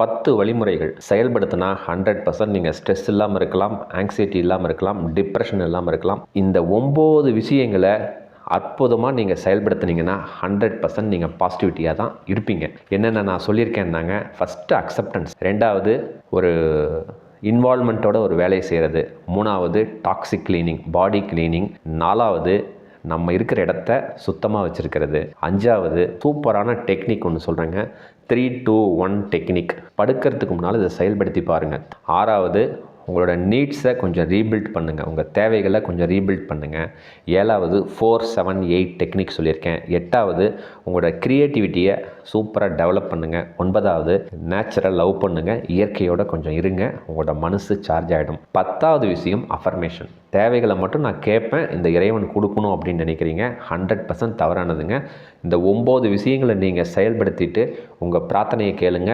பத்து வழிமுறைகள் செயல்படுத்தினா ஹண்ட்ரட் பர்சன்ட் நீங்கள் ஸ்ட்ரெஸ் இல்லாமல் இருக்கலாம் ஆங்ஸைட்டி இல்லாமல் இருக்கலாம் டிப்ரெஷன் இல்லாமல் இருக்கலாம். இந்த ஒம்பது விஷயங்களை அற்புதமாக நீங்கள் செயல்படுத்துனீங்கன்னா ஹண்ட்ரட் பர்சன்ட் நீங்கள் பாசிட்டிவிட்டியாக தான் இருப்பீங்க. என்னென்ன நான் சொல்லியிருக்கேன்னாங்க? ஃபஸ்ட்டு அக்செப்டன்ஸ் ரெண்டாவது ஒரு இன்வால்மெண்ட்டோட ஒரு வேலையை செய்கிறது மூணாவது டாக்ஸிக் க்ளீனிங் பாடி கிளீனிங் நாலாவது நம்ம இருக்கிற இடத்த சுத்தமாக வச்சுருக்கிறது. அஞ்சாவது சூப்பரான டெக்னிக் ஒன்று சொல்கிறேங்க த்ரீ டூ ஒன் டெக்னிக் படுக்கிறதுக்கு முன்னால் இதை செயல்படுத்தி பாருங்கள் ஆறாவது உங்களோட நீட்ஸை கொஞ்சம் ரீபில்ட் பண்ணுங்கள் உங்கள் தேவைகளை கொஞ்சம் ரீபில்ட் பண்ணுங்கள் ஏழாவது ஃபோர் செவன் எயிட் டெக்னிக் சொல்லியிருக்கேன். எட்டாவது உங்களோட க்ரியேட்டிவிட்டியை சூப்பராக டெவலப் பண்ணுங்கள் ஒன்பதாவது நேச்சுரல் லவ் பண்ணுங்கள் இயற்கையோட கொஞ்சம் இருங்க. உங்களோட மனசு சார்ஜ் ஆகிடும் பத்தாவது விஷயம் அஃபர்மேஷன் தேவைகளை மட்டும் நான் கேட்பேன். இந்த இறைவன் கொடுக்கணும் அப்படின்னு நினைக்கிறீங்க. ஹண்ட்ரட் பர்சன்ட் தவறானதுங்க. இந்த ஒம்பது விஷயங்களை நீங்கள் செயல்படுத்திட்டு உங்கள் பிரார்த்தனையை கேளுங்க.